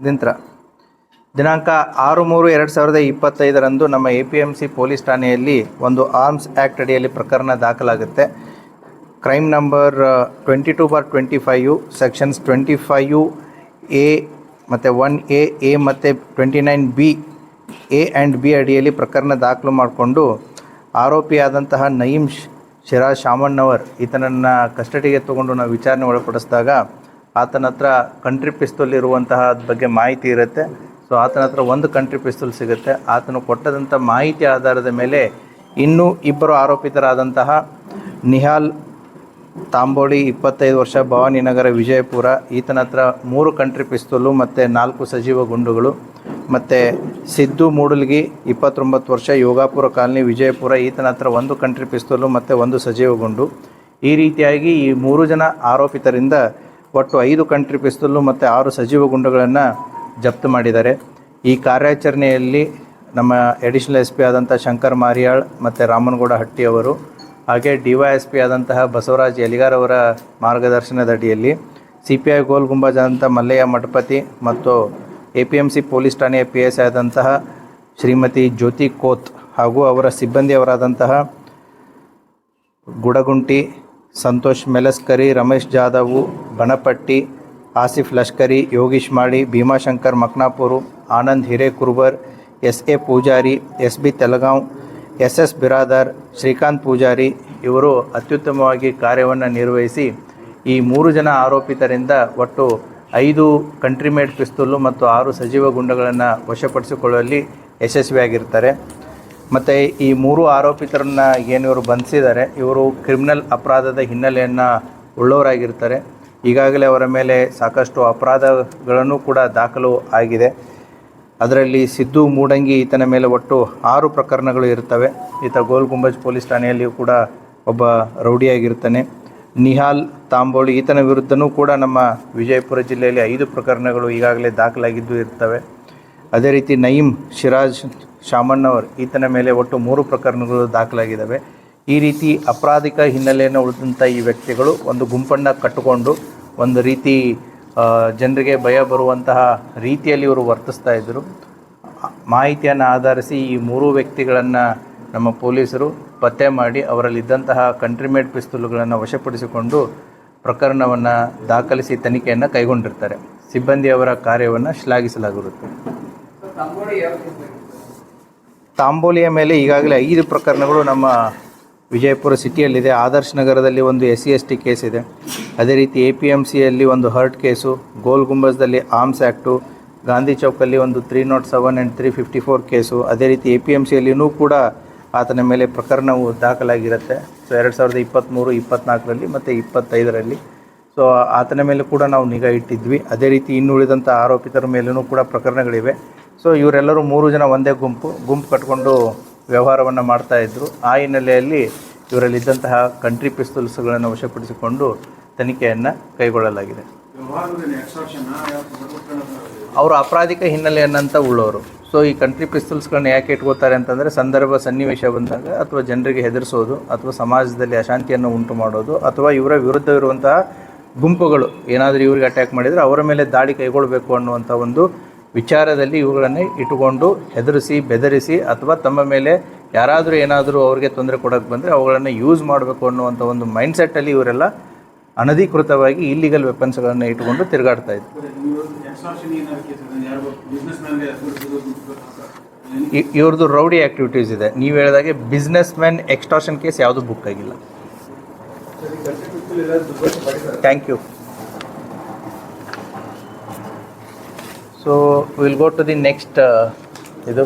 ದಿನಂತರ. ದಿನಾಂಕ ಆರು ಮೂರು ಎರಡು ಸಾವಿರದ ಇಪ್ಪತ್ತೈದರಂದು ನಮ್ಮ A P M C police ಠಾಣೆಯಲ್ಲಿ ಒಂದು ಆರ್ಮ್ಸ್ ಆ್ಯಕ್ಟ್ ಅಡಿಯಲ್ಲಿ ಪ್ರಕರಣ ದಾಖಲಾಗುತ್ತೆ. Crime number twenty two bar twenty five, sections twenty five, A, ಮತ್ತು ಒನ್ ಎ ಎ ಮತ್ತು twenty nine B, A and B ಅಡಿಯಲ್ಲಿ ಪ್ರಕರಣ ದಾಖಲು ಮಾಡಿಕೊಂಡು ಆರೋಪಿಯಾದಂತಹ ನಯೀಂ ಶಿರಾ ಶಾಮಣ್ಣವರ್, ಈತನನ್ನು ಕಸ್ಟಡಿಗೆ ತಗೊಂಡು ನಾವು ವಿಚಾರಣೆ ಒಳಪಡಿಸಿದಾಗ ಆತನ ಹತ್ರ ಕಂಟ್ರಿ ಪಿಸ್ತೂಲ್ ಇರುವಂತಹ ಬಗ್ಗೆ ಮಾಹಿತಿ ಇರುತ್ತೆ. ಸೊ ಆತನ ಹತ್ರ ಒಂದು ಕಂಟ್ರಿ ಪಿಸ್ತೂಲ್ ಸಿಗುತ್ತೆ. ಆತನು ಕೊಟ್ಟದಂಥ ಮಾಹಿತಿ ಆಧಾರದ ಮೇಲೆ ಇನ್ನೂ ಇಬ್ಬರು ಆರೋಪಿತರಾದಂತಹ ನಿಹಾಲ್ ತಾಂಬೋಳಿ ಇಪ್ಪತ್ತೈದು ವರ್ಷ ಭವಾನಿನಗರ ವಿಜಯಪುರ, ಈತನ ಹತ್ರ ಮೂರು ಕಂಟ್ರಿ ಪಿಸ್ತೂಲು ಮತ್ತು ನಾಲ್ಕು ಸಜೀವ ಗುಂಡುಗಳು, ಮತ್ತು ಸಿದ್ದು ಮೂಡಲ್ಗಿ, ಇಪ್ಪತ್ತೊಂಬತ್ತು ವರ್ಷ, ಯೋಗಾಪುರ ಕಾಲನಿ, ವಿಜಯಪುರ, ಈತನ ಹತ್ರ ಒಂದು ಕಂಟ್ರಿ ಪಿಸ್ತೂಲು ಮತ್ತು ಒಂದು ಸಜೀವ ಗುಂಡು. ಈ ರೀತಿಯಾಗಿ ಈ ಮೂರು ಜನ ಆರೋಪಿತರಿಂದ ಒಟ್ಟು ಐದು ಕಂಟ್ರಿ ಪಿಸ್ತೂಲು ಮತ್ತು ಆರು ಸಜೀವ ಗುಂಡುಗಳನ್ನು ಜಪ್ತು ಮಾಡಿದ್ದಾರೆ. ಈ ಕಾರ್ಯಾಚರಣೆಯಲ್ಲಿ ನಮ್ಮ ಎಡಿಷನಲ್ ಎಸ್ ಪಿ ಆದಂಥ ಶಂಕರ್ ಮಾರಿಯಾಳ್ ಮತ್ತು ರಾಮನಗೌಡ ಹಟ್ಟಿಯವರು ಹಾಗೆ ಡಿ ವೈ ಎಸ್ ಪಿ ಆದಂತಹ ಬಸವರಾಜ್ ಯಲಿಗಾರ್ ಅವರ ಮಾರ್ಗದರ್ಶನದ ಅಡಿಯಲ್ಲಿ C P I Gol Gumbaz ಆದಂಥ ಮಲ್ಲಯ್ಯ ಮಠಪತಿ ಮತ್ತು A P M C police ಠಾಣೆಯ ಪಿ ಎಸ್ ಆದಂತಹ ಶ್ರೀಮತಿ ಜ್ಯೋತಿ ಕೋತ್ ಹಾಗೂ ಅವರ ಸಿಬ್ಬಂದಿಯವರಾದಂತಹ Gudagunti Santosh ಮೆಲಸ್ಕರಿ, Ramesh ಜಾಧವು, ಬಣಪಟ್ಟಿ, Asif Lashkari, Yogish Madi Bhimashankar Maknapur, Anand Hirekurbar S A Pujari, S B Telgaon, S S Biradar, Shrikant Pujari ಇವರು ಅತ್ಯುತ್ತಮವಾಗಿ ಕಾರ್ಯವನ್ನು ನಿರ್ವಹಿಸಿ ಈ ಮೂರು ಜನ ಆರೋಪಿತರಿಂದ ಒಟ್ಟು ಐದು ಕಂಟ್ರಿಮೇಡ್ ಪಿಸ್ತೂಲು ಮತ್ತು ಆರು ಸಜೀವ ಗುಂಡಗಳನ್ನು ವಶಪಡಿಸಿಕೊಳ್ಳುವಲ್ಲಿ ಯಶಸ್ವಿಯಾಗಿರ್ತಾರೆ. ಮತ್ತು ಈ ಮೂರು ಆರೋಪಿತರನ್ನ ಏನು ಇವರು ಬಂಧಿಸಿದ್ದಾರೆ, ಇವರು ಕ್ರಿಮಿನಲ್ ಅಪರಾಧದ ಹಿನ್ನೆಲೆಯನ್ನು ಉಳ್ಳವರಾಗಿರ್ತಾರೆ. ಈಗಾಗಲೇ ಅವರ ಮೇಲೆ ಸಾಕಷ್ಟು ಅಪರಾಧಗಳನ್ನು ಕೂಡ ದಾಖಲು ಆಗಿದೆ. ಅದರಲ್ಲಿ ಸಿದ್ದು ಮೂಡಂಗಿ ಈತನ ಮೇಲೆ ಒಟ್ಟು ಆರು ಪ್ರಕರಣಗಳು ಇರ್ತವೆ ಈತ ಗೋಲ್ ಗುಂಬಜ್ ಪೊಲೀಸ್ ಠಾಣೆಯಲ್ಲಿಯೂ ಕೂಡ ಒಬ್ಬ ರೌಡಿಯಾಗಿರ್ತಾನೆ. ನಿಹಾಲ್ ತಾಂಬೋಳಿ ಈತನ ವಿರುದ್ಧನೂ ಕೂಡ ನಮ್ಮ ವಿಜಯಪುರ ಜಿಲ್ಲೆಯಲ್ಲಿ ಐದು ಪ್ರಕರಣಗಳು ಈಗಾಗಲೇ ದಾಖಲಾಗಿದ್ದು ಇರ್ತವೆ. ಅದೇ ರೀತಿ ನಯೀಮ್ ಶಿರಾಜ್ ಶಾಮಣ್ಣವರ್ ಈತನ ಮೇಲೆ ಒಟ್ಟು ಮೂರು ಪ್ರಕರಣಗಳು ದಾಖಲಾಗಿದ್ದಾವೆ. ಈ ರೀತಿ ಅಪರಾಧಿಕ ಹಿನ್ನೆಲೆಯನ್ನು ಉಳಿದಂಥ ಈ ವ್ಯಕ್ತಿಗಳು ಒಂದು ಗುಂಪನ್ನು ಕಟ್ಟಿಕೊಂಡು ಒಂದು ರೀತಿ ಜನರಿಗೆ ಭಯ ಬರುವಂತಹ ರೀತಿಯಲ್ಲಿ ಇವರು ವರ್ತಿಸ್ತಾ ಇದ್ದರು. ಮಾಹಿತಿಯನ್ನು ಆಧರಿಸಿ ಈ ಮೂರು ವ್ಯಕ್ತಿಗಳನ್ನು ನಮ್ಮ ಪೊಲೀಸರು ಪತ್ತೆ ಮಾಡಿ ಅವರಲ್ಲಿದ್ದಂತಹ ಕಂಟ್ರಿಮೇಡ್ ಪಿಸ್ತೂಲುಗಳನ್ನು ವಶಪಡಿಸಿಕೊಂಡು ಪ್ರಕರಣವನ್ನು ದಾಖಲಿಸಿ ತನಿಖೆಯನ್ನು ಕೈಗೊಂಡಿರ್ತಾರೆ. ಸಿಬ್ಬಂದಿಯವರ ಕಾರ್ಯವನ್ನು ಶ್ಲಾಘಿಸಲಾಗಿರುತ್ತೆ. ತಾಂಬೋಲಿಯ ಮೇಲೆ ಈಗಾಗಲೇ ಐದು ಪ್ರಕರಣಗಳು ನಮ್ಮ ವಿಜಯಪುರ ಸಿಟಿಯಲ್ಲಿದೆ. ಆದರ್ಶ್ ನಗರದಲ್ಲಿ ಒಂದು S C S T case ಇದೆ ಅದೇ ರೀತಿ ಎ ಪಿ ಎಂ ಸಿಯಲ್ಲಿ ಒಂದು ಹರ್ಟ್ ಕೇಸು, ಗೋಲ್ ಗುಂಬಜ್ದಲ್ಲಿ ಆರ್ಮ್ಸ್ ಆ್ಯಕ್ಟು ಗಾಂಧಿ ಚೌಕಲ್ಲಿ ಒಂದು three nought seven and three fifty four case. ಅದೇ ರೀತಿ ಎ ಪಿ ಎಂ ಸಿಯಲ್ಲಿಯೂ ಕೂಡ ಆತನ ಮೇಲೆ ಪ್ರಕರಣವು ದಾಖಲಾಗಿರುತ್ತೆ. ಸೊ, ಎರಡು ಸಾವಿರದ ಇಪ್ಪತ್ತ್ಮೂರು ಇಪ್ಪತ್ತ್ನಾಲ್ಕರಲ್ಲಿ ಮತ್ತು ಇಪ್ಪತ್ತೈದರಲ್ಲಿ. ಸೊ, ಆತನ ಮೇಲೆ ಕೂಡ ನಾವು ನಿಗಾ ಇಟ್ಟಿದ್ವಿ. ಅದೇ ರೀತಿ ಇನ್ನುಳಿದಂಥ ಆರೋಪಿತರ ಮೇಲೂ ಕೂಡ ಪ್ರಕರಣಗಳಿವೆ. ಸೊ ಇವರೆಲ್ಲರೂ ಮೂರು ಜನ ಒಂದೇ ಗುಂಪು ಗುಂಪು ಕಟ್ಕೊಂಡು ವ್ಯವಹಾರವನ್ನು ಮಾಡ್ತಾ ಇದ್ದರು ಆ ಹಿನ್ನೆಲೆಯಲ್ಲಿ ಇವರಲ್ಲಿದ್ದಂತಹ ಕಂಟ್ರಿ ಪಿಸ್ತೂಲ್ಸ್ಗಳನ್ನು ವಶಪಡಿಸಿಕೊಂಡು ತನಿಖೆಯನ್ನು ಕೈಗೊಳ್ಳಲಾಗಿದೆ. ಅವರು ಅಪರಾಧಿಕ ಹಿನ್ನೆಲೆಯನ್ನಂತ ಉಳ್ಳೋರು. ಸೊ ಈ ಕಂಟ್ರಿ ಪಿಸ್ತೂಲ್ಸ್ಗಳನ್ನ ಯಾಕೆ ಇಟ್ಕೋತಾರೆ ಅಂತಂದರೆ ಸಂದರ್ಭ ಸನ್ನಿವೇಶ ಬಂದಾಗ ಅಥವಾ ಜನರಿಗೆ ಹೆದರಿಸೋದು ಅಥವಾ ಸಮಾಜದಲ್ಲಿ ಅಶಾಂತಿಯನ್ನು ಉಂಟು ಮಾಡೋದು ಅಥವಾ ಇವರ ವಿರುದ್ಧವಿರುವಂತಹ ಗುಂಪುಗಳು ಏನಾದರೂ ಇವರಿಗೆ ಅಟ್ಯಾಕ್ ಮಾಡಿದರೆ ಅವರ ಮೇಲೆ ದಾಳಿ ಕೈಗೊಳ್ಳಬೇಕು ಅನ್ನುವಂಥ ಒಂದು ವಿಚಾರದಲ್ಲಿ ಇವುಗಳನ್ನು ಇಟ್ಟುಕೊಂಡು ಹೆದರಿಸಿ, ಬೆದರಿಸಿ ಅಥವಾ ತಮ್ಮ ಮೇಲೆ ಯಾರಾದರೂ ಏನಾದರೂ ಅವ್ರಿಗೆ ತೊಂದರೆ ಕೊಡೋಕ್ಕೆ ಬಂದರೆ ಅವುಗಳನ್ನು ಯೂಸ್ ಮಾಡಬೇಕು ಅನ್ನುವಂಥ ಒಂದು ಮೈಂಡ್ಸೆಟ್ಟಲ್ಲಿ ಇವರೆಲ್ಲ ಅನಧಿಕೃತವಾಗಿ ಇಲ್ಲಿಗಲ್ ವೆಪನ್ಸ್ಗಳನ್ನು ಇಟ್ಟುಕೊಂಡು ತಿರುಗಾಡ್ತಾ ಇದ್ರು. ಇವ್ರದ್ದು ರೌಡಿ ಆ್ಯಕ್ಟಿವಿಟೀಸ್ ಇದೆ. ನೀವು ಹೇಳಿದಾಗೆ ಬಿಸ್ನೆಸ್ ಮ್ಯಾನ್ ಎಕ್ಸ್ಟ್ರಾಷನ್ ಕೇಸ್ ಯಾವುದು ಬುಕ್ ಆಗಿಲ್ಲ. Thank you so will go to the next ಇದು.